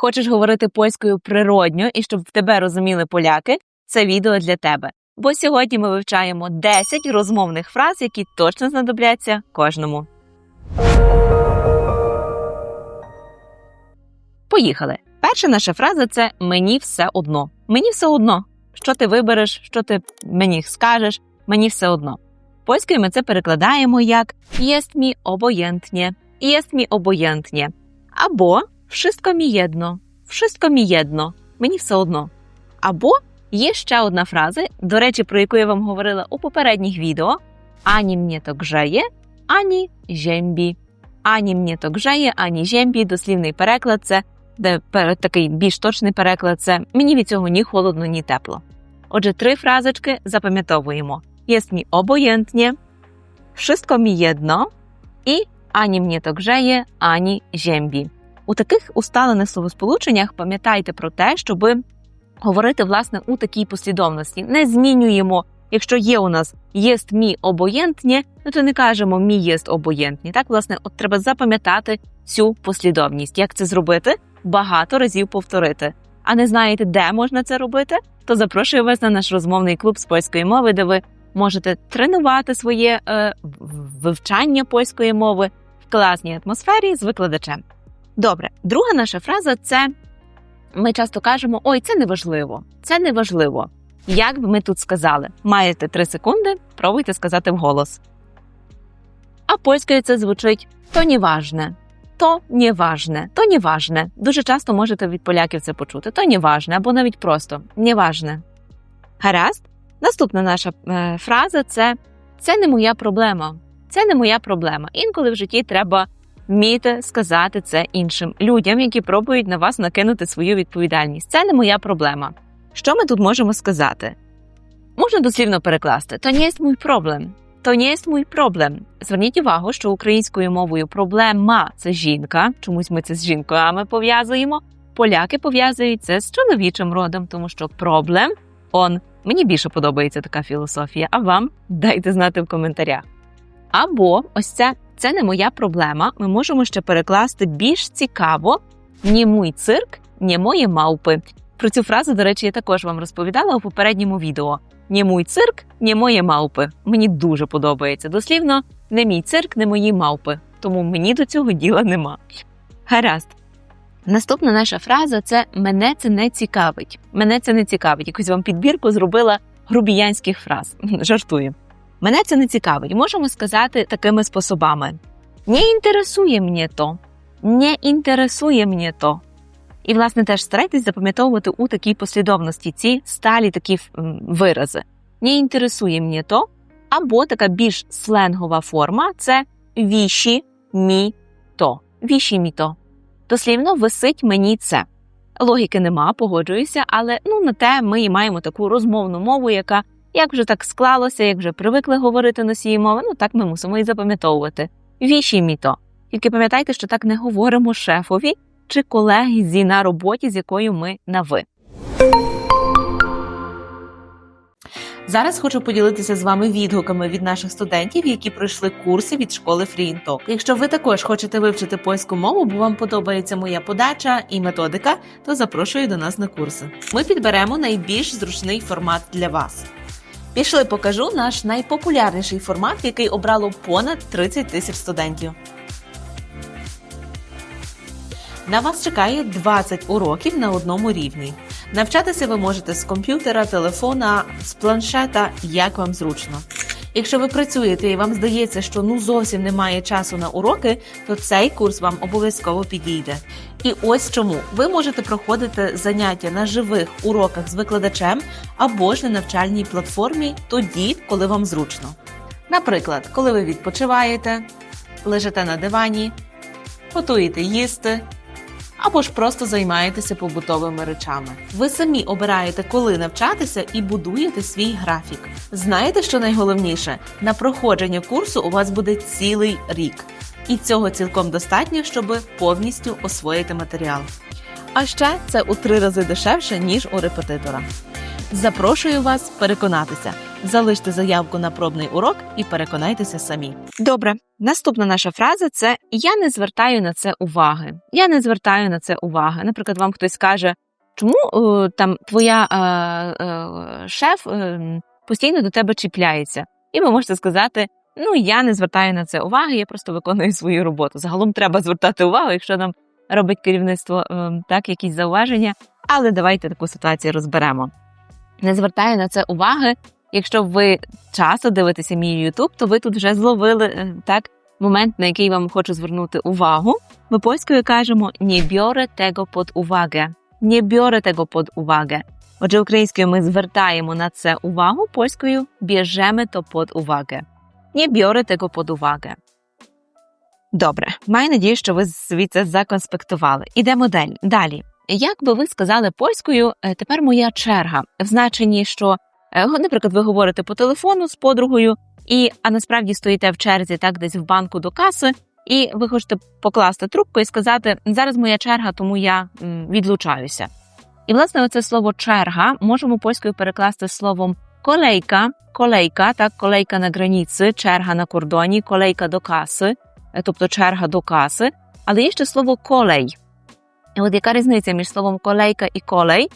Хочеш говорити польською природньо і щоб в тебе розуміли поляки, це відео для тебе. Бо сьогодні ми вивчаємо 10 розмовних фраз, які точно знадобляться кожному. Поїхали. Перша наша фраза це мені все одно. Мені все одно. Що ти вибереш, що ти мені скажеш, мені все одно. Польською ми це перекладаємо як єст мі обоєнтнє, єст мі обоєнтнє. Або wszystko мі єдно, wszystko мі єдно, мені все одно. Або є ще одна фраза, до речі, про яку я вам говорила у попередніх відео: ані мені то гжеє, ані жембі. Ані мені то гжеє, ані жембі. Дослівний переклад це де такий більш точний переклад це мені від цього ні холодно, ні тепло. Отже, три фразочки запам'ятовуємо: єст мі обоєнтнє, wszystko мі єдно і ані мені то гжеє, ані жембі. У таких усталених словосполученнях пам'ятайте про те, щоб говорити власне у такій послідовності. Не змінюємо, якщо є у нас єст мі обоєнтнє, ну то не кажемо мі єст обоєнтні. Так, власне, от треба запам'ятати цю послідовність. Як це зробити? Багато разів повторити. А не знаєте, де можна це робити? То запрошую вас на наш розмовний клуб з польської мови, де ви можете тренувати своє е, вивчання польської мови в класній атмосфері з викладачем. Добре, друга наша фраза це ми часто кажемо: ой, це неважливо, це неважливо. Як би ми тут сказали, маєте три секунди, пробуйте сказати вголос. А польською це звучить то неважне, то неважне, то неважне. Дуже часто можете від поляків це почути. То неважне, або навіть просто неважне. Гаразд. Наступна наша е, фраза це це не моя проблема. Це не моя проблема. Інколи в житті треба вміти сказати це іншим людям, які пробують на вас накинути свою відповідальність. Це не моя проблема. Що ми тут можемо сказати? Можна дослівно перекласти: то не є мій проблем. То не є мій проблем. Зверніть увагу, що українською мовою проблема це жінка. Чомусь ми це з жінками пов'язуємо. Поляки пов'язують це з чоловічим родом, тому що проблем он. Мені більше подобається така філософія. А вам дайте знати в коментарях. Або ось це це не моя проблема. Ми можемо ще перекласти більш цікаво ні мій цирк, ні мої мавпи. Про цю фразу, до речі, я також вам розповідала у попередньому відео. Ні мій цирк, ні мої мавпи. Мені дуже подобається. Дослівно, не мій цирк, не мої мавпи. Тому мені до цього діла нема. Гаразд. Наступна наша фраза це мене це не цікавить. Мене це не цікавить. Якусь вам підбірку зробила грубіянських фраз. Жартую. Мене це не цікавить. Можемо сказати такими способами: Не інтересує мені то, не інтересує мені то. І, власне, теж старайтесь запам'ятовувати у такій послідовності ці сталі такі вирази. Не інтересує мені то, або така більш сленгова форма це віші мі то. Віші мі то. Дослівно висить мені це. Логіки нема, погоджуюся, але ну на те ми і маємо таку розмовну мову, яка як вже так склалося, як вже привикли говорити носії мови, ну так ми мусимо і запам'ятовувати. Віші міто. Тільки пам'ятайте, що так не говоримо шефові чи колезі на роботі, з якою ми на ви. Зараз хочу поділитися з вами відгуками від наших студентів, які пройшли курси від школи FreeInTalk. Якщо ви також хочете вивчити польську мову, бо вам подобається моя подача і методика, то запрошую до нас на курси. Ми підберемо найбільш зручний формат для вас. Пішли, покажу наш найпопулярніший формат, який обрало понад 30 тисяч студентів. На вас чекає 20 уроків на одному рівні. Навчатися ви можете з комп'ютера, телефона, з планшета, як вам зручно. Якщо ви працюєте і вам здається, що ну зовсім немає часу на уроки, то цей курс вам обов'язково підійде. І ось чому ви можете проходити заняття на живих уроках з викладачем або ж на навчальній платформі тоді, коли вам зручно. Наприклад, коли ви відпочиваєте, лежите на дивані, готуєте їсти або ж просто займаєтеся побутовими речами. Ви самі обираєте, коли навчатися, і будуєте свій графік. Знаєте, що найголовніше? На проходження курсу у вас буде цілий рік, і цього цілком достатньо, щоб повністю освоїти матеріал. А ще це у три рази дешевше ніж у репетитора. Запрошую вас переконатися. Залиште заявку на пробний урок і переконайтеся самі. Добре, наступна наша фраза це я не звертаю на це уваги. Я не звертаю на це уваги. Наприклад, вам хтось каже, чому е, там твоя е, е, шеф е, постійно до тебе чіпляється, і ви можете сказати. Ну, я не звертаю на це уваги, я просто виконую свою роботу. Загалом треба звертати увагу, якщо нам робить керівництво е, так, якісь зауваження. Але давайте таку ситуацію розберемо. Не звертаю на це уваги. Якщо ви часто дивитеся мій YouTube, то ви тут вже зловили е, так момент, на який вам хочу звернути увагу. Ми польською кажемо «не biorę tego pod uwagę». «Не biorę tego pod uwagę». Отже, українською ми звертаємо на це увагу, польською «bierzemy to pod uwagę». «Не biorę tego pod uwagę». Добре, маю надію, що ви звідси законспектували. Ідемо далі. Як би ви сказали польською, е, тепер моя черга в значенні, що, наприклад, ви говорите по телефону з подругою, і а насправді стоїте в черзі так десь в банку до каси, і ви хочете покласти трубку і сказати зараз моя черга, тому я відлучаюся. І власне оце слово черга можемо польською перекласти словом колейка, колейка, так, колейка на границі, черга на кордоні, колейка до каси, е, тобто черга до каси, але є ще слово колей. І от яка різниця між словом колейка і колей?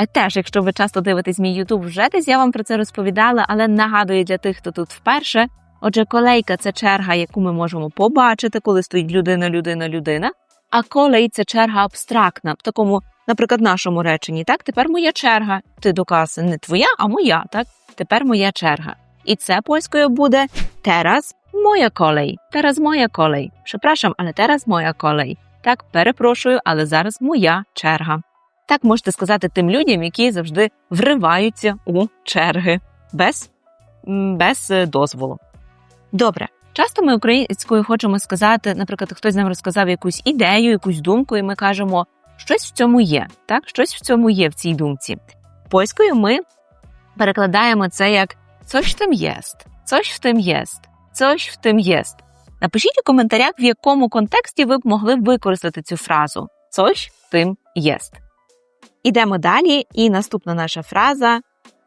Е, Теж, якщо ви часто дивитесь мій Ютуб, вже десь я вам про це розповідала, але нагадую для тих, хто тут вперше. Отже, колейка це черга, яку ми можемо побачити, коли стоїть людина, людина, людина. А колей це черга абстрактна, в такому, наприклад, нашому реченні. Так, тепер моя черга. Ти до каси не твоя, а моя. Так, тепер моя черга. І це польською буде teraz моя колей. Teraz моя колей. Przepraszam, але teraz моя колей. Так, перепрошую, але зараз моя черга. Так можете сказати тим людям, які завжди вриваються у черги без, без е, дозволу. Добре. Часто ми українською хочемо сказати, наприклад, хтось нам розказав якусь ідею, якусь думку, і ми кажемо, щось в цьому є. Так, щось в цьому є в цій думці. Польською ми перекладаємо це як «coś в тим єст», «coś в тим єст», «coś тим єст». Напишіть у коментарях, в якому контексті ви б могли використати цю фразу «coś в тим єст». Ідемо далі, і наступна наша фраза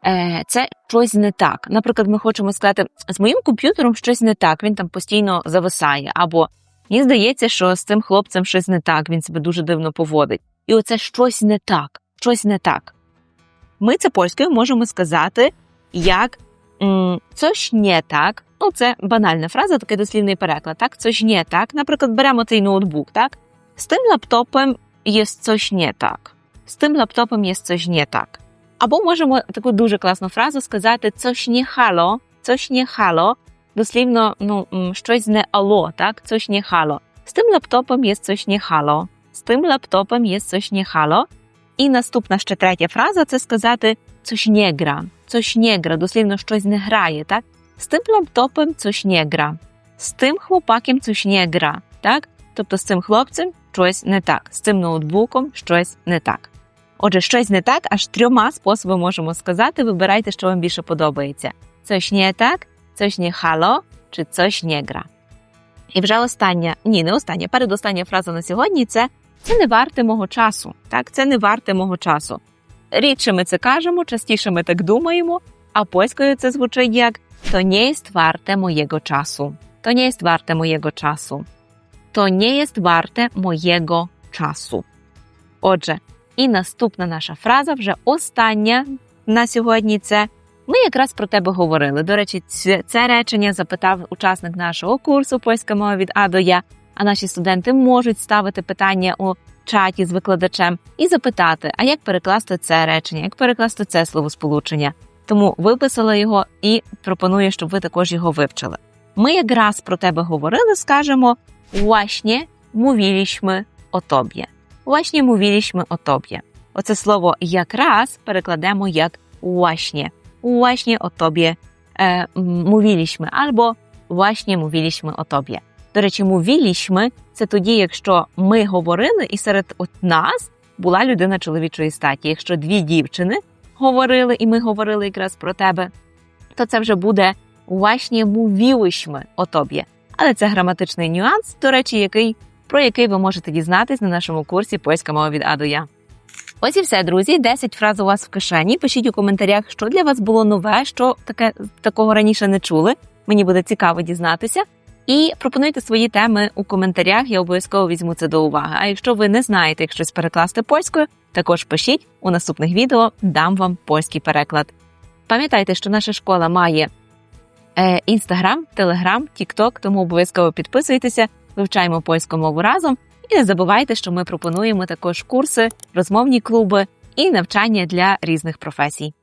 е, це щось не так. Наприклад, ми хочемо сказати, з моїм комп'ютером щось не так, він там постійно зависає. Або мені здається, що з цим хлопцем щось не так, він себе дуже дивно поводить. І оце щось не так, щось не так. Ми це польською можемо сказати як «coś не так. Ну, це банальна фраза, такий дослівний переклад. Так, «coś не так. Наприклад, беремо цей ноутбук, так? З тим лаптопом є «coś не так. З тим лаптопом є «coś не так. Або можемо таку дуже класну фразу сказати «coś не halo», «coś не halo», дослівно, ну, м, щось не алло, так? «coś не halo». З тим лаптопом є «coś не halo». З тим лаптопом є «coś не halo». І наступна ще третя фраза це сказати «coś не гра», «coś не гра», дослівно щось не грає, так? З тим лаптопом «coś не гра». З тим хлопаком «coś не гра», так? Тобто з цим хлопцем щось не так, з цим ноутбуком щось не так. Отже, щось не так, аж трьома способами можемо сказати. Вибирайте, що вам більше подобається: coś не так, coś не halo чи coś не гра. І вже остання, ні, не остання, передостання фраза на сьогодні це це не варте мого часу. Так, це не варте мого часу. Рідше ми це кажемо, частіше ми так думаємо, а польською це звучить як то не jest warte mojego czasu. To nie jest warte mojego czasu. To nie jest warte mojego czasu. Отже, і наступна наша фраза, вже остання на сьогодні, це ми якраз про тебе говорили. До речі, це, речення запитав учасник нашого курсу польська мова від А до Я. А наші студенти можуть ставити питання у чаті з викладачем і запитати, а як перекласти це речення, як перекласти це словосполучення. Тому виписала його і пропоную, щоб ви також його вивчили. Ми якраз про тебе говорили, скажемо właśnie mówiliśmy o tobie. Właśnie mówiliśmy o tobie. Оце слово якраз перекладемо як właśnie. Właśnie o tobie e, mówiliśmy albo właśnie mówiliśmy o tobie. До речі, mówiliśmy – це тоді, якщо ми говорили, і серед нас була людина чоловічої статі. Якщо дві дівчини говорили, і ми говорили якраз про тебе, то це вже буде właśnie mówiłyśmy o tobie. Але це граматичний нюанс, до речі, який, про який ви можете дізнатись на нашому курсі Польська мова від А до Я. Ось і все, друзі. 10 фраз у вас в кишені. Пишіть у коментарях, що для вас було нове, що таке такого раніше не чули. Мені буде цікаво дізнатися. І пропонуйте свої теми у коментарях. Я обов'язково візьму це до уваги. А якщо ви не знаєте, як щось перекласти польською, також пишіть у наступних відео, дам вам польський переклад. Пам'ятайте, що наша школа має інстаграм, телеграм, тікток, тому обов'язково підписуйтеся, вивчаємо польську мову разом. І не забувайте, що ми пропонуємо також курси, розмовні клуби і навчання для різних професій.